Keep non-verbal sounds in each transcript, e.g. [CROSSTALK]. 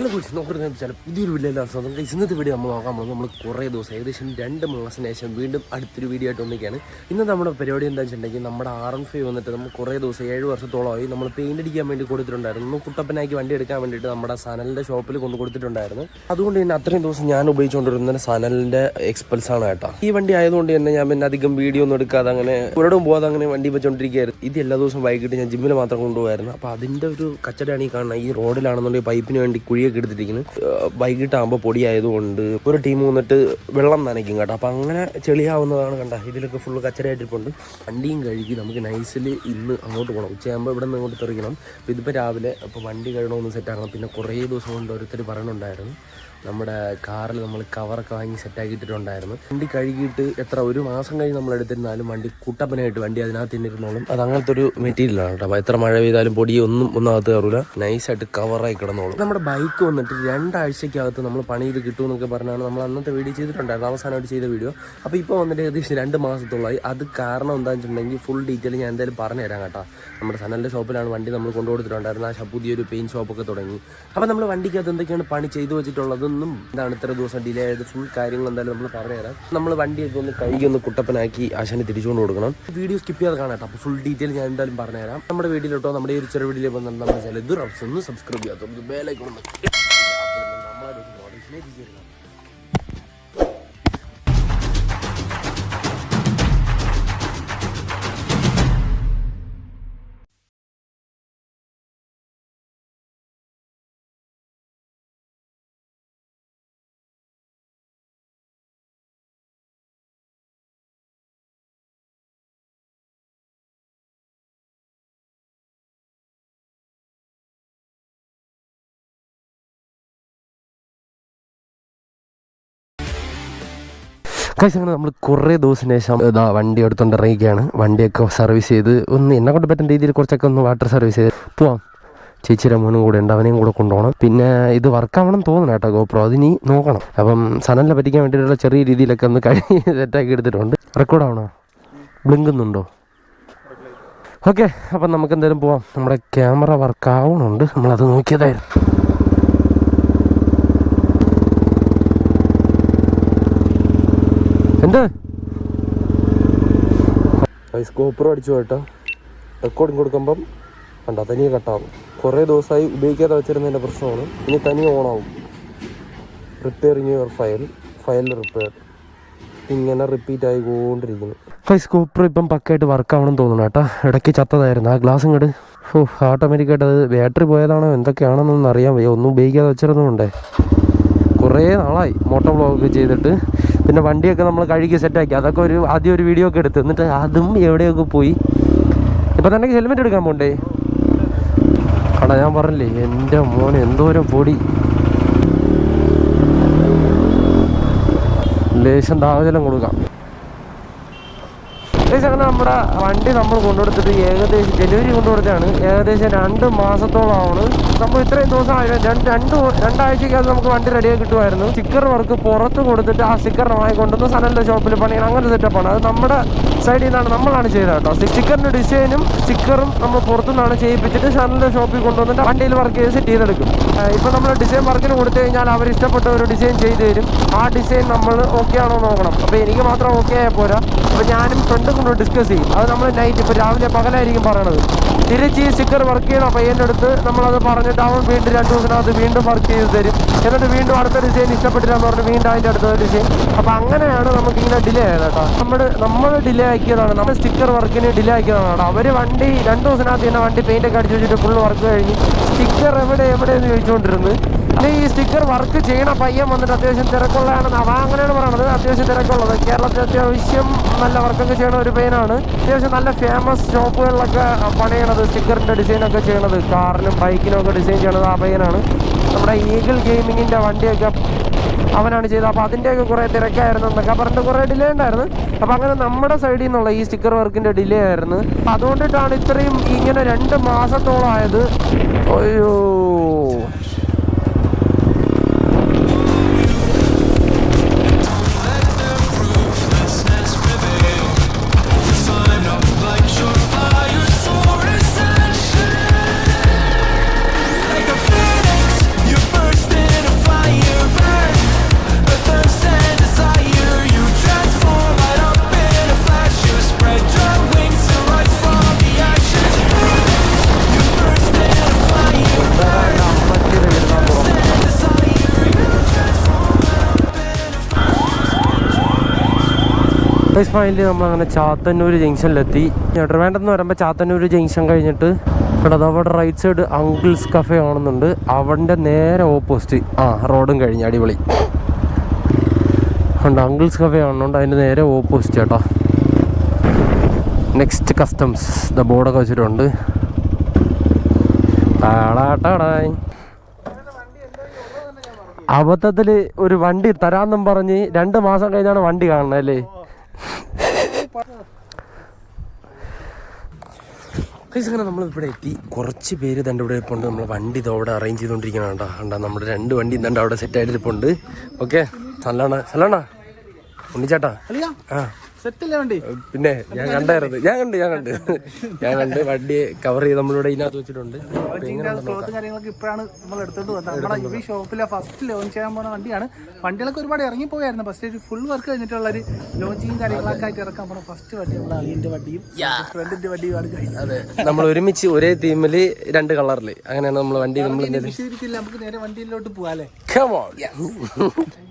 നമ്മളെ കുറിച്ച് നോക്കുന്ന വെച്ചാൽ പുതിയൊരു വീഡിയോ സ്വന്തം guys, ഇന്നത്തെ വീഡിയോ നമ്മൾ നോക്കാൻ പോകുന്നത് നമ്മൾ കുറേ ദിവസം ഏകദേശം രണ്ട് മാസത്തിന് ശേഷം വീണ്ടും അടുത്തൊരു വീഡിയോ ആയിട്ട് വന്നിരിക്കുകയാണ്. ഇന്ന് നമ്മുടെ പരിപാടി എന്താ വെച്ചിട്ടുണ്ടെങ്കിൽ നമ്മുടെ ആർ എൻ ഫൈവ് വന്നിട്ട് നമ്മൾ കുറേ ദിവസം ഏഴ് വർഷത്തോളമായി നമ്മൾ പെയിന്റ് അടിക്കാൻ വേണ്ടി കൊടുത്തിട്ടുണ്ടായിരുന്നു. കുട്ടപ്പനാക്കി വണ്ടി എടുക്കാൻ വേണ്ടിയിട്ട് നമ്മുടെ സനലിന്റെ ഷോപ്പിൽ കൊണ്ട് കൊടുത്തിട്ടുണ്ടായിരുന്നു. അതുകൊണ്ട് തന്നെ അത്രയും ദിവസം ഞാൻ ഉപയോഗിച്ചുകൊണ്ടിരുന്ന സനലിന്റെ എക്സ്പൽസാണ് കേട്ടോ. ഈ വണ്ടി ആയതുകൊണ്ട് തന്നെ ഞാൻ പിന്നെ അധികം വീഡിയോ ഒന്നും എടുക്കാതെ അങ്ങനെ ഒരിടവും പോകാതെ അങ്ങനെ വണ്ടി വെച്ചുകൊണ്ടിരിക്കുകയായിരുന്നു ഇത് എല്ലാ ദിവസവും വൈകിട്ട് ഞാൻ ജിമ്മിൽ മാത്രം കൊണ്ടുപോകായിരുന്നു അപ്പോൾ അതിന്റെ ഒരു കച്ചടയാണ് ഈ കാണുന്നത് ഈ റോഡിലാണെന്നുണ്ടെങ്കിൽ പൈപ്പിന് വേണ്ടി കുഴിയൊക്കെ എടുത്തിരിക്കുന്നത് വൈകിട്ടാകുമ്പോൾ പൊടിയായതുകൊണ്ട് ഒരു ടീം വന്നിട്ട് വെള്ളം നനയ്ക്കും കേട്ടോ. അപ്പം അങ്ങനെ ചെളിയാവുന്നതാണ് കണ്ട. ഇതിലൊക്കെ ഫുള്ള് കച്ചരയായിട്ടിപ്പുണ്ട് വണ്ടിയും കഴുകി നമുക്ക് നൈസിൽ ഇന്ന് അങ്ങോട്ട് പോകണം ഉച്ചയാകുമ്പോൾ ഇവിടെ നിന്ന് അങ്ങോട്ട് തെറിക്കണം ഇതിപ്പോൾ രാവിലെ അപ്പോൾ വണ്ടി കഴുകണമെന്ന് സെറ്റാക്കണം പിന്നെ കുറേ ദിവസം കൊണ്ട് ഓരോരുത്തർ പറയണുണ്ടായിരുന്നു. നമ്മുടെ കാറിൽ നമ്മൾ കവറൊക്കെ വാങ്ങി സെറ്റാക്കിയിട്ടുണ്ടായിരുന്നു വണ്ടി കഴുകിയിട്ട് എത്ര ഒരു മാസം കഴിഞ്ഞ് നമ്മൾ എടുത്തിരുന്നാലും വണ്ടി കുട്ടപ്പനായിട്ട് വണ്ടി അതിനകത്ത് തന്നിരുന്നോളും അത് അങ്ങനത്തെ ഒരു മെറ്റീരിയലാണ് കേട്ടോ. അപ്പോൾ എത്ര മഴ പെയ്താലും പൊടി ഒന്നും ഒന്നും അകത്ത് കയറില്ല നൈസായിട്ട് കവറായി കിടന്നോളും. നമ്മുടെ ബൈക്ക് വന്നിട്ട് രണ്ടാഴ്ചക്കകത്ത് നമ്മൾ പണി ചെയ്ത് കിട്ടുമെന്നൊക്കെ പറഞ്ഞാണ് നമ്മൾ അന്നത്തെ വീഡിയോ ചെയ്തിട്ടുണ്ടായിരുന്നു അവസാനമായിട്ട് ചെയ്ത വീഡിയോ അപ്പോൾ ഇപ്പോൾ വന്നിട്ട് ഏകദേശം രണ്ട് മാസത്തോളമായി അത് കാരണം എന്താണെന്ന് വെച്ചിട്ടുണ്ടെങ്കിൽ ഫുൾ ഡീറ്റെയിൽ ഞാൻ എന്തായാലും പറഞ്ഞു തരാം കേട്ടോ. നമ്മുടെ സനലിന്റെ ഷോപ്പിലാണ് വണ്ടി നമ്മൾ കൊണ്ടുകൊടുത്തിട്ടുണ്ടായിരുന്നത്. ആ പുതിയൊരു പെയിന്റ് ഷോപ്പൊക്കെ തുടങ്ങി. അപ്പോൾ നമ്മൾ വണ്ടിക്കകത്ത് എന്തൊക്കെയാണ് പണി ചെയ്തു വെച്ചിട്ടുള്ളതെന്നും എന്താണ് ഇത്ര ദിവസം ഡിലേ ആയത്? ഫുൾ കാര്യങ്ങൾ എന്തായാലും നമ്മൾ പറഞ്ഞുതരാം നമ്മൾ വണ്ടിയൊക്കെ ഒന്ന് കഴുകി ഒന്ന് കുട്ടപ്പനാക്കി ആശാനെ തിരിച്ചുകൊണ്ട് കൊടുക്കണം. വീഡിയോ സ്കിപ്പ് ചെയ്യാതെ കാണാം അപ്പോൾ ഫുൾ ഡീറ്റെയിൽ ഞാൻ എന്തായാലും പറഞ്ഞുതരാം നമ്മുടെ വീട്ടിലോട്ടോ നമ്മുടെ ഈ ഒരു ചെറിയ വീഡിയോ വന്നാൽ നമ്മൾ ചില ഇത് റബ്സ് ഒന്ന് സബ്സ്ക്രൈബ് ചെയ്യാത്ത നമ്മളൊരു കൈസ് അങ്ങനെ നമ്മൾ കുറേ ദിവസത്തിന് ശേഷം ഇതാ വണ്ടി എടുത്തുകൊണ്ട് ഇറങ്ങിക്കുകയാണ് വണ്ടിയൊക്കെ സർവീസ് ചെയ്ത് ഒന്ന് എന്നെ കൊണ്ട് പറ്റുന്ന രീതിയിൽ കുറച്ചൊക്കെ ഒന്ന് വാട്ടർ സർവീസ് ചെയ്ത് പോവാം. ചേച്ചിയുടെ മോനും കൂടെ ഉണ്ട് അവനെയും കൂടെ കൊണ്ടുപോകണം. പിന്നെ ഇത് വർക്കാവണം തോന്നണം കേട്ടോ ഗോപ്രോ അതിനി നോക്കണം. അപ്പം സനലിനെ പറ്റിക്കാൻ വേണ്ടിയിട്ടുള്ള ചെറിയ രീതിയിലൊക്കെ ഒന്ന് കഴിഞ്ഞ് സെറ്റാക്കി [LAUGHS] എടുത്തിട്ടുണ്ട്. റെക്കോർഡ് ആവണോ? ബ്ലിങ്കുന്നുണ്ടോ ഓക്കെ അപ്പം നമുക്ക് എന്തായാലും പോവാം. നമ്മുടെ ക്യാമറ വർക്ക് ആവണുണ്ട്. നമ്മളത് നോക്കിയതായിരുന്നു. എന്ത്? സ്കോപ്പർ അടിച്ചു കേട്ടോ. റെക്കോർഡിങ് കൊടുക്കുമ്പം കണ്ട തനിയെ കട്ടാവും. കുറേ ദിവസമായി ഉപയോഗിക്കാതെ വെച്ചിരുന്നതിന്റെ പ്രശ്നമാണ്. ഇനി തനിയെ ഓണാവും repairing your file file repair ഇങ്ങനെ റിപ്പീറ്റ് ആയിക്കൊണ്ടിരിക്കുന്നു. സ്കോപ്പർ ഇപ്പം പക്കായിട്ട് വർക്ക് ആവണം തോന്നുന്നു കേട്ടോ. ഇടയ്ക്ക് ചത്തതായിരുന്നു. ആ ഗ്ലാസ് ഇങ്ങോട്ട് ഓ ഓട്ടോമാറ്റിക്കായിട്ട് അത് ബാറ്ററി പോയതാണോ എന്തൊക്കെയാണെന്നൊന്നും അറിയാൻ വയ്യ. ഒന്നും ഉപയോഗിക്കാതെ വെച്ചിരുന്നുണ്ടേ കുറേ നാളായി മോട്ടോ വ്ളോഗ് ചെയ്തിട്ട്. പിന്നെ വണ്ടിയൊക്കെ നമ്മൾ കഴുകി സെറ്റാക്കി അതൊക്കെ ഒരു ആദ്യം ഒരു വീഡിയോ ഒക്കെ എടുത്ത്. എന്നിട്ട് അതും എവിടെയൊക്കെ പോയി? ഇപ്പം തന്നെ ഹെൽമെറ്റ് എടുക്കാൻ പോണ്ടേ? കടാ ഞാൻ പറഞ്ഞില്ലേ എന്റെ മോൻ എന്തോരം പൊടി. ലേശം ദാവജലം കൊടുക്കാം. അങ്ങനെ നമ്മുടെ വണ്ടി നമ്മൾ കൊണ്ടുകൊടുത്തിട്ട് ഏകദേശം ഡെലിവറി കൊണ്ടുകൊടുത്തതാണ്. ഏകദേശം രണ്ട് മാസത്തോളമാണ്. നമ്മൾ ഇത്രയും ദിവസം ആയാലും രണ്ട് രണ്ട് രണ്ടാഴ്ചക്കകത്ത് നമുക്ക് വണ്ടി റെഡിയായി കിട്ടുമായിരുന്നു. സ്റ്റിക്കർ വർക്ക് പുറത്ത് കൊടുത്തിട്ട് ആ സ്റ്റിക്കർ വാങ്ങി കൊണ്ടുവന്ന് സനലിന്റെ ഷോപ്പിൽ പണിയണം. അങ്ങനെ സെറ്റപ്പാണ് അത് നമ്മുടെ സൈഡിൽ നിന്നാണ് നമ്മളാണ് ചെയ്തത് കേട്ടോ. സ്റ്റിക്കറിന്റെ ഡിസൈനും സ്റ്റിക്കറും നമ്മൾ പുറത്തുനിന്നാണ് ചെയ്യിപ്പിച്ചിട്ട് സാറിന്റെ ഷോപ്പിൽ കൊണ്ടുവന്നിട്ട് വണ്ടിയിൽ വർക്ക് ചെയ്ത് സെറ്റ് ചെയ്തെടുക്കും. ഇപ്പോൾ നമ്മൾ ഡിസൈൻ വർക്കിന് കൊടുത്തു കഴിഞ്ഞാൽ അവർ ഇഷ്ടപ്പെട്ട ഒരു ഡിസൈൻ ചെയ്തു തരും. ആ ഡിസൈൻ നമ്മൾ ഓക്കെ ആണോ നോക്കണം. അപ്പോൾ എനിക്ക് മാത്രം ഓക്കെ ആയാൽ പോരാ. അപ്പോൾ ഞാനും ഫ്രണ്ടും കൊണ്ട് ഡിസ്കസ് ചെയ്യും. അത് നമ്മൾ നൈറ്റ് ഇപ്പോൾ രാവിലെ പകലായിരിക്കും പറയണത്. തിരിച്ച് ഈ സ്റ്റിക്കർ വർക്ക് ചെയ്യണ. പയ്യന്റെ അടുത്ത് നമ്മളത് പറഞ്ഞിട്ട് അവൻ വീണ്ടും രണ്ട് ദിവസത്തിനകത്ത് വീണ്ടും വർക്ക് ചെയ്ത് തരും. എന്നിട്ട് വീണ്ടും അടുത്ത ഡിസൈൻ ഇഷ്ടപ്പെട്ടില്ല എന്ന് പറഞ്ഞ് വീണ്ടും അതിന്റെ അടുത്ത ഡിസൈൻ അപ്പോൾ അങ്ങനെയാണ് നമുക്ക് ഇങ്ങനെ ഡിലേ ആയത് കേട്ടോ. നമ്മൾ നമ്മൾ ഡിലേ ആക്കിയതാണ്. നമ്മൾ സ്റ്റിക്കർ വർക്കിന് ഡിലേ ആക്കിയതാണ് അവർ വണ്ടി രണ്ട് ദിവസത്തിനകത്ത് തന്നെ വണ്ടി പെയിന്റ് ഒക്കെ അടിച്ച് വെച്ചിട്ട് ഫുൾ വർക്ക് കഴിഞ്ഞ് സ്റ്റിക്കർ എവിടെ എവിടെ എന്ന് ചോദിച്ചുകൊണ്ടിരുന്നു. പിന്നെ ഈ സ്റ്റിക്കർ വർക്ക് ചെയ്യണ പയ്യൻ വന്നിട്ട് അത്യാവശ്യം തിരക്കുള്ളതാണെന്ന് അവ അങ്ങനെയാണ് പറയണത് അത്യാവശ്യം തിരക്കുള്ളത്. കേരളത്തിൽ അത്യാവശ്യം നല്ല വർക്കൊക്കെ ചെയ്യണ ഒരു പെയിനാണ് അത്യാവശ്യം നല്ല ഫേമസ് ഷോപ്പുകളിലൊക്കെ പണിയണത് സ്റ്റിക്കറിന്റെ ഡിസൈനൊക്കെ ചെയ്യണത് കാറിനും ബൈക്കിനും ഒക്കെ ഡിസൈൻ ചെയ്യണത് ആ പയ്യനാണ്. നമ്മുടെ ഈഗിൾ ഗെയിമിങ്ങിന്റെ വണ്ടിയൊക്കെ അവനാണ് ചെയ്തത്. അപ്പോൾ അതിന്റെയൊക്കെ കുറേ തിരക്കായിരുന്നു. എന്നൊക്കെ പറഞ്ഞിട്ട് കുറേ ഡിലേ ഉണ്ടായിരുന്നു. അപ്പോൾ അങ്ങനെ നമ്മുടെ സൈഡിൽ നിന്നുള്ള ഈ സ്റ്റിക്കർ വർക്കിന്റെ ഡിലേ ആയിരുന്നു. അപ്പോൾ അതുകൊണ്ടിട്ടാണ് ഇത്രയും ഇങ്ങനെ രണ്ട് മാസത്തോളം ആയത് അയ്യോ. ഗൈസ് ഫൈനലി നമ്മൾ അങ്ങനെ ചാത്തന്നൂർ ജംഗ്ഷനിലെത്തി. ട്രിവാൻഡ്രം വരുമ്പോൾ ചാത്തന്നൂർ ജംഗ്ഷൻ കഴിഞ്ഞിട്ട് ഇവിടെ അവിടെ റൈറ്റ് സൈഡ് അങ്കിൾസ് കഫേ കാണുന്നുണ്ട് അവന്റെ നേരെ ഓപ്പോസിറ്റ് ആ റോഡും കഴിഞ്ഞ് അടിപൊളി. ഉണ്ട് അങ്കിൾസ് കഫേ ആണെന്നുണ്ട്. അതിന്റെ നേരെ ഓപ്പോസിറ്റ് ചേട്ടാ നെക്സ്റ്റ് കസ്റ്റംസ് ദ ബോർഡൊക്കെ വെച്ചിട്ടുണ്ട്. അബദ്ധത്തിൽ ഒരു വണ്ടി തരാന്നും പറഞ്ഞ് രണ്ട് മാസം കഴിഞ്ഞാണ് വണ്ടി കാണുന്നത് അല്ലേ? അങ്ങനെ നമ്മൾ ഇവിടെ എത്തി. കുറച്ച് പേര് തന്റെ ഇവിടെ ഇരിപ്പുണ്ട്. നമ്മൾ വണ്ടി ഇതവിടെ അറേഞ്ച് ചെയ്തുകൊണ്ടിരിക്കണം കേട്ടോ കണ്ടാ നമ്മുടെ രണ്ട് വണ്ടി ഇന്നുണ്ട് അവിടെ സെറ്റ് ആയിട്ട് ഇരിപ്പുണ്ട്. ഓക്കെ സല്ലാണ സല്ലാണ ഉണ്ണിച്ചേട്ടാ. ആ. പിന്നെ ഞാൻ കണ്ടായിരുന്നു. ഞാൻ കണ്ട് ഞാൻ കണ്ട്. ഞാൻ കണ്ട് വണ്ടി കവർ ചെയ്ത് നമ്മളിവിടെ ഇതിനകത്ത് വെച്ചിട്ടുണ്ട്. ഇപ്പോഴാണ് നമ്മൾ എടുത്തോണ്ട് വന്നത്. നമ്മുടെ ഈ ഷോപ്പിലെ ഫസ്റ്റ് ലോഞ്ച് ചെയ്യാൻ പോകുന്ന വണ്ടിയാണ്. വണ്ടികളൊക്കെ ഒരുപാട് ഇറങ്ങി പോയായിരുന്നു ഫസ്റ്റ് ഒരു ഫുൾ വർക്ക് കഴിഞ്ഞിട്ടുള്ള ഒരു ലോഞ്ചിങ് കാര്യങ്ങളൊക്കെ ആയിട്ട് ഇറക്കാൻ പോണ ഫസ്റ്റ് വണ്ടി നമ്മുടെ അളിയന്റെ വണ്ടിയും ഫ്രണ്ടിന്റെ വണ്ടിയുമാണ്. അതെ. നമ്മൾ ഒരുമിച്ച് ഒരേ തീമിൽ രണ്ട് കളറിൽ അങ്ങനെയാണ് നമ്മൾ വണ്ടി നമ്മൾ നമുക്ക് നേരെ വണ്ടിയിലോട്ട് പോവാല്ലേ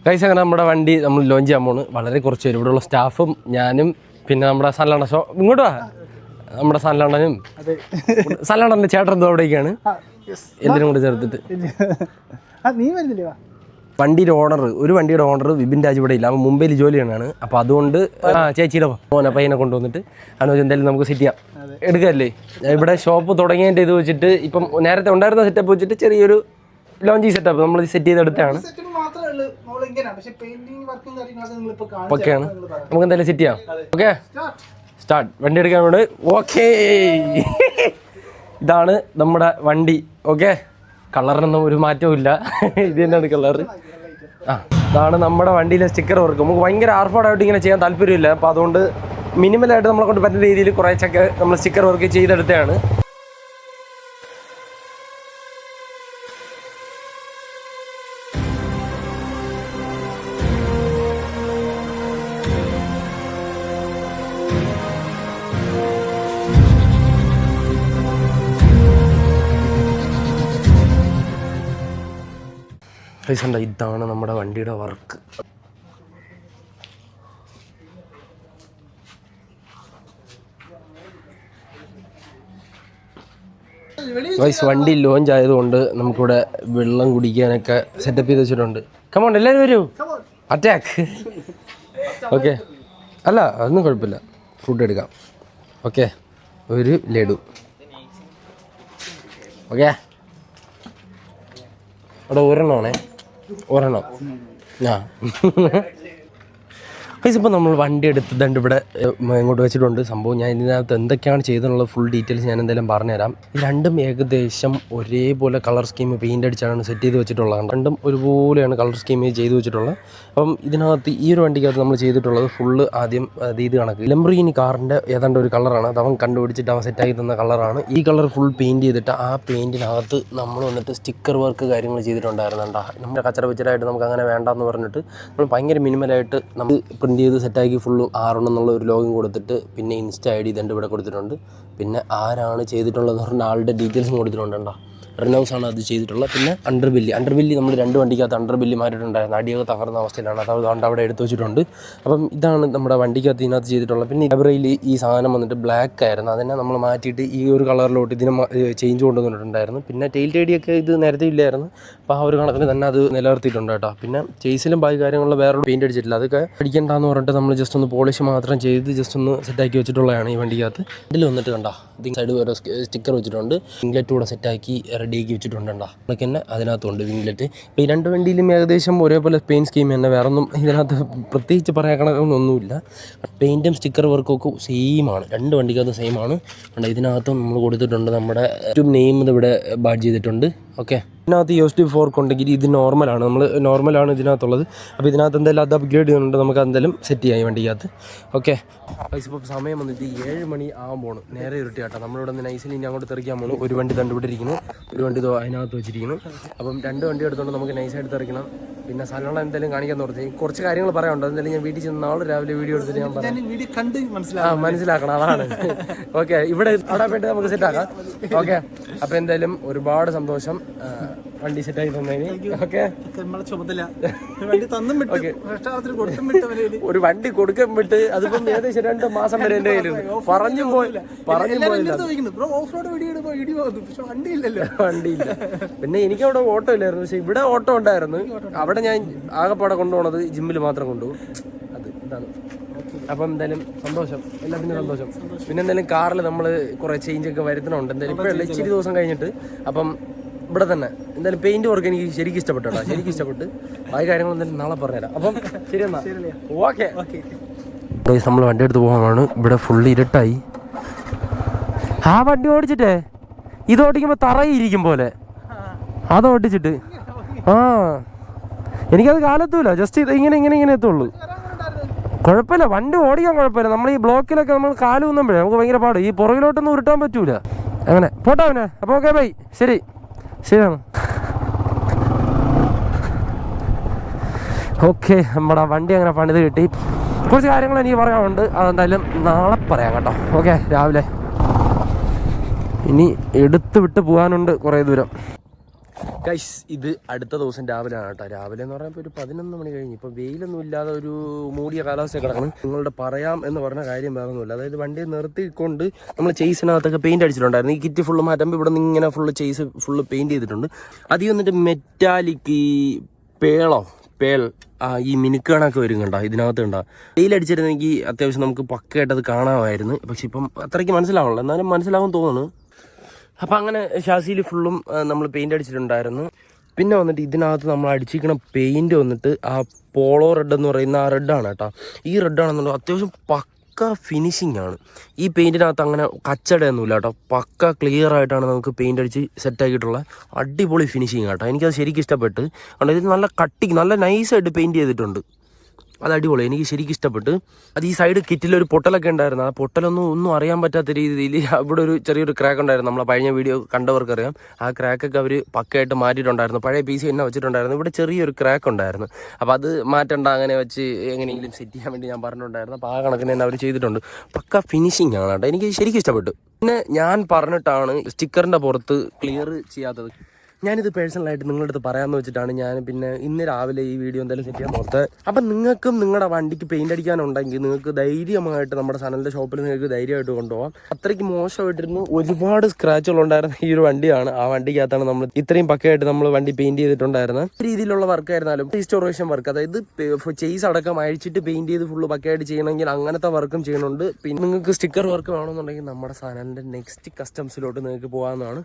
കൈസ് [LAUGHS] അങ്ങനെ നമ്മുടെ വണ്ടി നമ്മൾ ലോഞ്ച് ചെയ്യാൻ പോണ്. വളരെ കുറച്ച് പേര്. ഇവിടെയുള്ള സ്റ്റാഫും ഞാനും പിന്നെ നമ്മുടെ സല്ലണ ഷോ ഇങ്ങോട്ട് വാ. നമ്മുടെ സല്ലാണ്ടനും അതെ. ചേട്ടൻ എന്തോ അവിടേക്കാണ്. ആ, കൂടെ എല്ലാവരും കൂടി ചേർത്തിട്ട്. നീ വരുന്നില്ലേ വാ. വണ്ടിയുടെ ഓണർ ഒരു വണ്ടിയുടെ ഓണർ വിപിൻ രാജ് ഇവിടെ ഇല്ല. അവൻ മുംബൈയിൽ ജോലി ചെയ്യണാണ് അപ്പോൾ അതുകൊണ്ട് ചേച്ചിയുടെ മോനെ പയ്യനെ കൊണ്ടുവന്നിട്ട് അനുവദിച്ച് എന്തായാലും നമുക്ക് സെറ്റ് ചെയ്യാം. എടുക്കല്ലേ? ഇവിടെ ഷോപ്പ് തുടങ്ങിയതിന്റെ ഇത് വെച്ചിട്ട് ഇപ്പം നേരത്തെ ഉണ്ടായിരുന്ന സെറ്റപ്പ് വെച്ചിട്ട് ചെറിയൊരു ലോഞ്ചിങ് സെറ്റപ്പ് നമ്മൾ സെറ്റ് ചെയ്തെടുത്താണ് ഓക്കെയാണ്. നമുക്ക് എന്തായാലും സെറ്റ് ചെയ്യാം. ഓക്കെ? സ്റ്റാർട്ട് വണ്ടി എടുക്കാൻ വേണ്ടി. ഓക്കേ. ഇതാണ് നമ്മുടെ വണ്ടി. ഓക്കെ? കളറിനൊന്നും ഒരു മാറ്റവും ഇല്ല. ഇത് തന്നെയാണ് കളറ് ആ ഇതാണ് നമ്മുടെ വണ്ടിയിലെ സ്റ്റിക്കർ വർക്ക് നമുക്ക് ഭയങ്കര ആർഫോർഡായിട്ട് ഇങ്ങനെ ചെയ്യാൻ താല്പര്യമില്ല. അപ്പോൾ അതുകൊണ്ട് മിനിമലായിട്ട് നമ്മളെ കൊണ്ട് പറ്റുന്ന രീതിയിൽ കുറേച്ചൊക്കെ നമ്മൾ സ്റ്റിക്കർ വർക്ക് ചെയ്തെടുത്തതാണ്. പൈസ എന്താ ഇതാണ് നമ്മുടെ വണ്ടിയുടെ വർക്ക്. വൈസ് വണ്ടി ലോഞ്ച് ആയതുകൊണ്ട് നമുക്കിവിടെ വെള്ളം കുടിക്കാനൊക്കെ സെറ്റപ്പ് ചെയ്ത് വെച്ചിട്ടുണ്ട്. കമോൺ എല്ലാവരും വരൂ. അറ്റാക്ക് ഓക്കെ അല്ല അതൊന്നും കുഴപ്പമില്ല. ഫുഡ് എടുക്കാം. ഓക്കെ ഒരു ലഡു. ഓക്കെ അവിടെ ഒരെണ്ണമാണേ. ഒരെണ്ണം. ആ. പൈസ ഇപ്പോൾ നമ്മൾ വണ്ടി എടുത്ത് ദണ്ട് ഇവിടെ ഇങ്ങോട്ട് വെച്ചിട്ടുണ്ട്. സംഭവം ഞാൻ ഇതിനകത്ത് എന്തൊക്കെയാണ് ചെയ്തെന്നുള്ള ഫുൾ ഡീറ്റെയിൽസ് ഞാൻ എന്തായാലും പറഞ്ഞുതരാം. രണ്ടും ഏകദേശം ഒരേപോലെ കളർ സ്കീം പെയിന്റ് അടിച്ചാണ് സെറ്റ് ചെയ്ത് വെച്ചിട്ടുള്ളത് രണ്ടും ഒരുപോലെയാണ് കളർ സ്കീം ചെയ്ത് വെച്ചിട്ടുള്ളത്. അപ്പം ഇതിനകത്ത് ഈ ഒരു വണ്ടിക്കകത്ത് നമ്മൾ ചെയ്തിട്ടുള്ളത് ഫുള്ള് ആദ്യം ഇത് കണക്ക്. ലംബ്രീനി കാറിന്റെ ഏതാണ്ട് ഒരു കളറാണ് അത് അവൻ കണ്ടുപിടിച്ചിട്ട് അവൻ സെറ്റാക്കി തന്ന കളറാണ് ഈ കളർ ഫുൾ പെയിന്റ് ചെയ്തിട്ട് ആ പെയിന്റിനകത്ത് നമ്മൾ വന്നിട്ട് സ്റ്റിക്കർ വർക്ക് കാര്യങ്ങൾ ചെയ്തിട്ടുണ്ടായിരുന്നുണ്ടാ നമ്മുടെ കച്ചറ പിച്ചറായിട്ട് നമുക്ക് അങ്ങനെ വേണ്ടെന്ന് പറഞ്ഞിട്ട് നമ്മൾ ഭയങ്കര മിനിമലായിട്ട് നമ്മൾ പ്രിന്റ് ചെയ്ത് സെറ്റാക്കി ഫുള്ള് ആറെണ്ണം എന്നുള്ള ഒരു ലോഗിൻ കൊടുത്തിട്ട് പിന്നെ ഇൻസ്റ്റ ഐ ഡി ഇതുണ്ട് ഇവിടെ കൊടുത്തിട്ടുണ്ട്. പിന്നെ ആരാണ് ചെയ്തിട്ടുള്ളതെന്ന് പറഞ്ഞാൽ ആളുടെ ഡീറ്റെയിൽസും കൊടുത്തിട്ടുണ്ട് കേട്ടോ റിനൗസ് ആണ് അത് ചെയ്തിട്ടുള്ളത്. പിന്നെ അണ്ടർ ബില്ലി അണ്ടർ ബില്ലി നമ്മൾ രണ്ട് വണ്ടിക്കകത്ത് അണ്ടർ ബില്ലി മാറിയിട്ടുണ്ടായിരുന്നു. അടിയൊക്കെ തകർന്ന അവസ്ഥയിലാണ്. അത് അതുകൊണ്ട് അവിടെ എടുത്തു വെച്ചിട്ടുണ്ട്. അപ്പം ഇതാണ് നമ്മുടെ വണ്ടിക്കകത്ത് ഇതിനകത്ത് ചെയ്തിട്ടുള്ളത്. പിന്നെ ലൈബ്രറിയിൽ ഈ സാധനം വന്നിട്ട് ബ്ലാക്ക് ആയിരുന്നു. അതിനെ നമ്മൾ മാറ്റിയിട്ട് ഈ ഒരു കളറിലോട്ട് ഇതിനെ ചേഞ്ച് കൊണ്ടുവന്നിട്ടുണ്ടായിരുന്നു പിന്നെ ടെയിൽ ടേഡിയൊക്കെ ഇത് നേരത്തെ ഇല്ലായിരുന്നു. അപ്പോൾ ആ ഒരു കണക്കിന് തന്നെ അത് നിലനിർത്തിയിട്ടുണ്ട് കേട്ടോ. പിന്നെ ചേസിലും ബാക്കി കാര്യങ്ങളിൽ വേറെ പെയിന്റ് അടിച്ചിട്ടില്ല. അതൊക്കെ അടിക്കണ്ടെന്ന് പറഞ്ഞിട്ട് നമ്മൾ ജസ്റ്റ് ഒന്ന് പോളിഷ് മാത്രം ചെയ്ത് ജസ്റ്റ് ഒന്ന് സെറ്റാക്കി വെച്ചിട്ടുള്ളതാണ് ഈ വണ്ടിക്കകത്ത്. ഇതിൽ വന്നിട്ട് കണ്ടോ? ഇതിന് സൈഡ് വേറെ സ്റ്റിക്കർ വെച്ചിട്ടുണ്ട്. ഇംഗ്ലറ്റ് കൂടെ സെറ്റാക്കി റെഡിയാക്കി വെച്ചിട്ടുണ്ടോ നമുക്ക് തന്നെ അതിനകത്തുണ്ട് വിംഗ്ലെറ്റ് അപ്പോൾ ഈ രണ്ട് വണ്ടിയിലും ഏകദേശം ഒരേപോലെ പെയിൻ സ്കീം തന്നെ. വേറെ ഒന്നും ഇതിനകത്ത് പ്രത്യേകിച്ച് പറയാനൊന്നുമില്ല. പെയിന്റും സ്റ്റിക്കർ വർക്കും ഒക്കെ സെയിമാണ് രണ്ട് വണ്ടിക്കകത്ത് സെയിമാണ് ഇതിനകത്തും നമ്മൾ കൊടുത്തിട്ടുണ്ട് നമ്മുടെ നെയിം ഇവിടെ ബാഡ് ചെയ്തിട്ടുണ്ട്. ഓക്കെ ഇതിനകത്ത് യു എസ് ഡി ഫോർക്ക് ഉണ്ടെങ്കിൽ ഇത് നോർമലാണ് നമ്മൾ നോർമലാണ് ഇതിനകത്തുള്ളത്. അപ്പോൾ ഇതിനകത്ത് എന്തായാലും അത് അപ്ഗ്രേഡ് ചെയ്യുന്നുണ്ട് നമുക്ക് എന്തായാലും സെറ്റ് ചെയ്യാം വണ്ടിക്കകത്ത്. ഓക്കെ ഇപ്പോൾ സമയം വന്നിട്ട് ഏഴ് മണി ആകാൻ നേരെ ഇരുട്ടി കേട്ടോ. നമ്മളിവിടെ നിന്ന് നൈസിൽ ഇനി അങ്ങോട്ട് തെറിക്കാൻ പോകുന്നു ഒരു വണ്ടി കണ്ടുപിടിച്ചിരിക്കുന്നു ഒരു വണ്ടി അതിനകത്ത് വെച്ചിരിക്കുന്നു. അപ്പം രണ്ട് വണ്ടി എടുത്തുകൊണ്ട് നമുക്ക് നൈസായിട്ട് തെറിക്കണം. പിന്നെ സലോണ എന്തായാലും കാണിക്കാൻ തുടങ്ങി കുറച്ച് കാര്യങ്ങൾ പറയാനുണ്ട്? എന്തായാലും ഞാൻ വീട്ടിൽ ചെന്ന് നാളെ രാവിലെ വീഡിയോ എടുത്തിട്ട് ഞാൻ പറയാം. ആ മനസ്സിലാക്കണം. അതാണ്. ഓക്കെ ഇവിടെ അവിടെ പോയിട്ട് നമുക്ക് സെറ്റ് ആക്കാം. ഓക്കെ അപ്പോൾ എന്തായാലും ഒരുപാട് സന്തോഷം. വണ്ടി ആയി തന്നതിന് ഓക്കെ ചുമതല വണ്ടി തന്നും വിട്ടു കഷ്ടാവത്തിന് കൊടുത്തും വിട്ടു അവർ ഒരു വണ്ടി കൊടുക്കാൻ വിട്ട് അതിപ്പം ഏകദേശം രണ്ട് മാസം വരെ എന്റെ കയ്യിലുണ്ട് പറഞ്ഞു പോയില്ല പറഞ്ഞു പോയില്ല വണ്ടി വണ്ടിയില്ല പിന്നെ എനിക്ക് അവിടെ ഓട്ടോ ഇല്ലായിരുന്നു പക്ഷെ ഇവിടെ ഓട്ടോ ഉണ്ടായിരുന്നു അവിടെ ഞാൻ ആകെപ്പാടെ കൊണ്ടുപോണത് ജിമ്മിൽ മാത്രം കൊണ്ടുപോകും അത് ഇതാണ് അപ്പം എന്തായാലും സന്തോഷം എല്ലാത്തിനും സന്തോഷം പിന്നെ എന്തായാലും കാറിൽ നമ്മൾ കുറെ ചേഞ്ച് ഒക്കെ വരുത്തണുണ്ട് എന്തായാലും ഇപ്പോഴല്ല ഇച്ചിരി ദിവസം കഴിഞ്ഞിട്ട് അപ്പം ഇവിടെ തന്നെ. എന്തായാലും പെയിന്റ് വർക്ക് എനിക്ക് ശരിക്കും ഇഷ്ടപ്പെട്ടു ശരിക്കും ഇഷ്ടപ്പെട്ട്. ബാക്കി കാര്യങ്ങൾ എന്തായാലും നാളെ പറഞ്ഞുതരാം. അപ്പം ശരി എന്നാ. ഓക്കെ ഓക്കെ നമ്മൾ വണ്ടി എടുത്ത് പോകാനാണ്. ഇവിടെ ഫുള്ള് ഇരുട്ടായി. ആ വണ്ടി ഓടിച്ചിട്ടേ? ഇത് ഓടിക്കുമ്പോൾ തറയിരിക്കും പോലെ. അത് ഓടിച്ചിട്ട്. ആ. എനിക്കത് കാലത്തൂല. ജസ്റ്റ് ഇത് ഇങ്ങനെ ഇങ്ങനെ ഇങ്ങനെ എത്തുള്ളൂ. കുഴപ്പമില്ല. വണ്ടി ഓടിക്കാൻ കുഴപ്പമില്ല. നമ്മൾ ഈ ബ്ലോക്കിലൊക്കെ നമ്മൾ കാൽ കുന്നുമ്പോഴേ നമുക്ക് ഭയങ്കര പാട്. ഈ പുറകിലോട്ടൊന്നും ഉരുട്ടാൻ പറ്റൂല. അങ്ങനെ. പോട്ടെ അവനെ. അപ്പോൾ ഓക്കെ ബൈ ശരി. ശരിയാണ്. ഓക്കെ നമ്മുടെ വണ്ടി അങ്ങനെ പണിത് കിട്ടി. കുറച്ച് കാര്യങ്ങൾ എനിക്ക് പറയാനുണ്ട്. അതെന്തായാലും നാളെ പറയാം കേട്ടോ. ഓക്കെ രാവിലെ. ഇനി എടുത്തു വിട്ട് പോകാനുണ്ട് കുറേ ദൂരം. ഗൈസ് ഇത് അടുത്ത ദിവസം രാവിലെ ആണ് കേട്ടോ രാവിലെ എന്ന് പറയുമ്പോൾ ഒരു പതിനൊന്ന് മണി കഴിഞ്ഞ്. ഇപ്പോൾ വെയിലൊന്നും ഇല്ലാതെ ഒരു മൂടിയ കാലാവസ്ഥ കിടക്കണം. നിങ്ങളുടെ പറയാം എന്ന് പറഞ്ഞ കാര്യം വേറെ ഒന്നുമില്ല അതായത് വണ്ടി നിർത്തിക്കൊണ്ട് നമ്മൾ ചെയ്സിനകത്തൊക്കെ പെയിന്റ് അടിച്ചിട്ടുണ്ടായിരുന്നു. ഈ കിറ്റ് ഫുള്ള് മാറ്റുമ്പോൾ ഇവിടെ നിന്ന് ഇങ്ങനെ ഫുള്ള് ചെയ്സ് ഫുള്ള് പെയിന്റ് ചെയ്തിട്ടുണ്ട്. അതിൽ വന്നിട്ട് മെറ്റാലിക് പേളോ പേൾ ആ ഈ മിനുക്കണൊക്കെ വരും കണ്ടോ? ഇതിനകത്ത് കണ്ടോ? വെയിലടിച്ചിരുന്നെങ്കിൽ അത്യാവശ്യം നമുക്ക് പക്കയായിട്ട് അത് കാണാമായിരുന്നു. പക്ഷെ ഇപ്പം അത്രയ്ക്ക് മനസ്സിലാവണല്ലോ. എന്നാലും മനസ്സിലാവും തോന്നുന്നു. അപ്പം അങ്ങനെ ഷാസിയിൽ ഫുള്ളും നമ്മൾ പെയിന്റ് അടിച്ചിട്ടുണ്ടായിരുന്നു. പിന്നെ വന്നിട്ട് ഇതിനകത്ത് നമ്മൾ അടിച്ചിരിക്കുന്ന പെയിന്റ് വന്നിട്ട് ആ പോളോ റെഡ് എന്ന് പറയുന്ന ആ റെഡാണ് കേട്ടോ. ഈ റെഡാണെന്നുള്ളത് അത്യാവശ്യം പക്ക ഫിനിഷിംഗ് ആണ്. ഈ പെയിന്റിനകത്ത് അങ്ങനെ കച്ചടയൊന്നുമില്ല കേട്ടോ. പക്ക ക്ലിയർ ആയിട്ടാണ് നമുക്ക് പെയിന്റ് അടിച്ച് സെറ്റ് ആക്കിയിട്ടുള്ള അടിപൊളി ഫിനിഷിങ് കേട്ടോ. എനിക്കത് ശരിക്കും ഇഷ്ടപ്പെട്ട്. കാരണം ഇത് നല്ല കട്ടി നല്ല നൈസായിട്ട് പെയിന്റ് ചെയ്തിട്ടുണ്ട്. അത് അടിപൊളി. എനിക്ക് ശരിക്കും ഇഷ്ടപ്പെട്ടു. അത് ഈ സൈഡ് കിറ്റിൽ ഒരു പൊട്ടലൊക്കെ ഉണ്ടായിരുന്നു. ആ പൊട്ടലൊന്നും ഒന്നും അറിയാൻ പറ്റാത്ത രീതിയിൽ അവിടെ ഒരു ചെറിയൊരു ക്രാക്ക് ഉണ്ടായിരുന്നു. നമ്മളെ പഴയ വീഡിയോ കണ്ടവർക്കറിയാം. ആ ക്രാക്കൊക്കെ അവർ പക്കയായിട്ട് മാറ്റിയിട്ടുണ്ടായിരുന്നു. പഴയ പി സി തന്നെ വെച്ചിട്ടുണ്ടായിരുന്നു. ഇവിടെ ചെറിയൊരു ക്രാക്ക് ഉണ്ടായിരുന്നു. അപ്പോൾ അത് മാറ്റണ്ട അങ്ങനെ വെച്ച് എങ്ങനെയെങ്കിലും സെറ്റ് ചെയ്യാൻ വേണ്ടി ഞാൻ പറഞ്ഞിട്ടുണ്ടായിരുന്നു. അപ്പോൾ ആ കണക്കിന് തന്നെ അവർ ചെയ്തിട്ടുണ്ട്. പക്ക ഫിനിഷിംഗ് ആണ് കേട്ടോ. എനിക്ക് ശരിക്കും ഇഷ്ടപ്പെട്ടു. പിന്നെ ഞാൻ പറഞ്ഞിട്ടാണ് സ്റ്റിക്കറിന്റെ പുറത്ത് ക്ലിയർ ചെയ്യാത്തത്. ഞാനിത് പേഴ്സണലായിട്ട് നിങ്ങളുടെ അടുത്ത് പറയാമെന്ന് വെച്ചിട്ടാണ് ഞാൻ പിന്നെ ഇന്ന് രാവിലെ ഈ വീഡിയോ എന്തായാലും സെറ്റ് ചെയ്യാൻ പോകുന്നത് അപ്പം നിങ്ങൾക്കും നിങ്ങളുടെ വണ്ടിക്ക് പെയിന്റ് അടിക്കാനുണ്ടെങ്കിൽ നിങ്ങൾക്ക് ധൈര്യമായിട്ട് നമ്മുടെ സനലിന്റെ ഷോപ്പിൽ നിങ്ങൾക്ക് ധൈര്യമായിട്ട് കൊണ്ടുപോകാം. അത്രയ്ക്ക് മോശമായിട്ടിരുന്നു ഒരുപാട് സ്ക്രാച്ചുകൾ ഉണ്ടായിരുന്ന ഈ ഒരു വണ്ടിയാണ്. ആ വണ്ടിക്കകത്താണ് നമ്മൾ ഇത്രയും പക്കയായിട്ട് നമ്മൾ വണ്ടി പെയിന്റ് ചെയ്തിട്ടുണ്ടായിരുന്നത്. രീതിയിലുള്ള വർക്ക് ആയിരുന്നാലും റീസ്റ്റോറേഷൻ വർക്ക് അതായത് ചെയ്സ് അടക്കം അഴിച്ചിട്ട് പെയിന്റ് ചെയ്ത് ഫുള്ള് പക്കയായിട്ട് ചെയ്യണമെങ്കിൽ അങ്ങനത്തെ വർക്കും ചെയ്യുന്നുണ്ട്. പിന്നെ നിങ്ങൾക്ക് സ്റ്റിക്കർ വർക്ക് വേണമെന്നുണ്ടെങ്കിൽ നമ്മുടെ സനലിന്റെ നെക്സ്റ്റ് കസ്റ്റംസിലോട്ട് നിങ്ങൾക്ക് പോകാവുന്നതാണ്.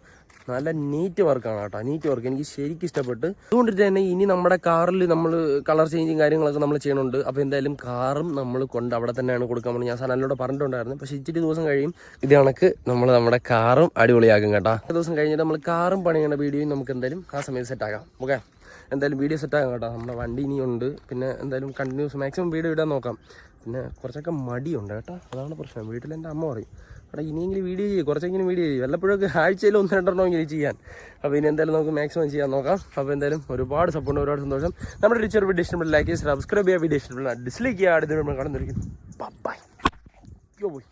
നല്ല നീറ്റ് വർക്കാണ് കേട്ടോ. നീറ്റ് വർക്ക് എനിക്ക് ശരിക്കും ഇഷ്ടപ്പെട്ട്. അതുകൊണ്ടിട്ട് തന്നെ ഇനി നമ്മുടെ കാറിൽ നമ്മൾ കളർ ചേഞ്ചും കാര്യങ്ങളൊക്കെ നമ്മൾ ചെയ്യണുണ്ട്. അപ്പോൾ എന്തായാലും കാറും നമ്മൾ കൊണ്ട് അവിടെ തന്നെയാണ് കൊടുക്കാൻ വേണ്ടി ഞാൻ സാറിനോട് പറഞ്ഞിട്ടുണ്ടായിരുന്നു. പക്ഷേ ഇച്ചിരി ദിവസം കഴിയും. ഇത് കണക്ക് നമ്മൾ നമ്മുടെ കാറും അടിപൊളിയാക്കും കേട്ടോ. ദിവസം കഴിഞ്ഞിട്ട് നമ്മൾ കാറും പണിയുന്ന വീഡിയോയും നമുക്ക് എന്തായാലും ആ സമയത്ത് സെറ്റാക്കാം ഓക്കെ എന്തായാലും വീഡിയോ സെറ്റാക്കാം കേട്ടോ. നമ്മുടെ വണ്ടി ഇനിയുണ്ട്. പിന്നെ എന്തായാലും കണ്ടിന്യൂസ് മാക്സിമം വീഡിയോ ഇടാൻ നോക്കാം. പിന്നെ കുറച്ചൊക്കെ മടിയുണ്ട് കേട്ടോ. അതാണ് പ്രശ്നം. വീട്ടിൽ എന്റെ അമ്മ പറയും എടാ ഇനിയെങ്കിലും വീഡിയോ ചെയ്യും കുറച്ചെങ്കിലും വീഡിയോ ചെയ്യും. വല്ലപ്പോഴൊക്കെ ആഴ്ചയിൽ ഒന്ന് രണ്ടെണ്ണമെങ്കിലും ചെയ്യാൻ. അപ്പോൾ ഇനി എന്തായാലും നമുക്ക് മാക്സിമം ചെയ്യാൻ നോക്കാം. അപ്പോൾ എന്തായാലും ഒരുപാട് സപ്പോർട്ട് ഒരുപാട് സന്തോഷം. നമ്മുടെ ടീച്ചർ വീഡിയോ ഇഷ്ടപ്പെട്ട ലൈക്ക് സബ്സ്ക്രൈബ് ചെയ്യുക വീഡിയോ ഇഷ്ടപ്പെടില്ല ഡിസ്ലൈക്ക് ചെയ്യുക അടുത്ത നമ്മൾ കടന്നിരിക്കുന്നു ബൈ പോയി.